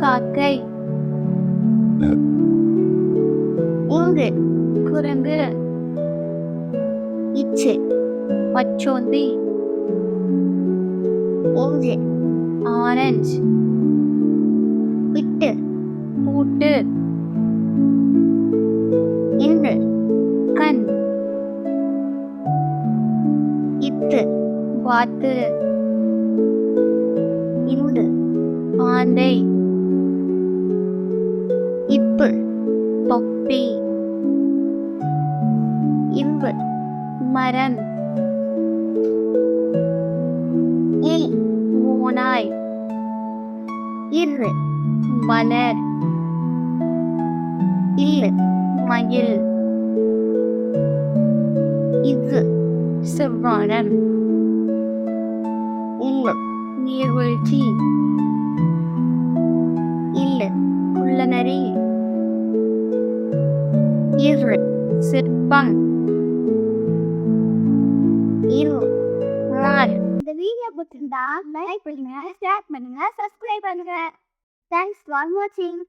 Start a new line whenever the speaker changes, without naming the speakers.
காக்கை
இங்கு குரங்கு இச்சு பச்சோந்தி ஓஞ்சு
ஆரஞ்சு
விட்டு
மூட்டு
இங்கு
கண்
இத்து
வாத்து
இந்து
பாந்தை
இன்பு
மரம்
இ
ஓனாய்
இரு
மலர்.
இல்
மயில்.
இது
செவ்வானம்
இல்லு
நீர்வீழ்ச்சி.
இல்
குள்ளநரி
இரு
சிற்பம் நாள்
இந்த வீடியோ பிடிச்சிருந்தா லைக் பண்ணுங்க ஷேர் பண்ணுங்க சப்ஸ்கிரைப் பண்ணுங்க. தேங்க்ஸ் ஃபார் வாட்சிங்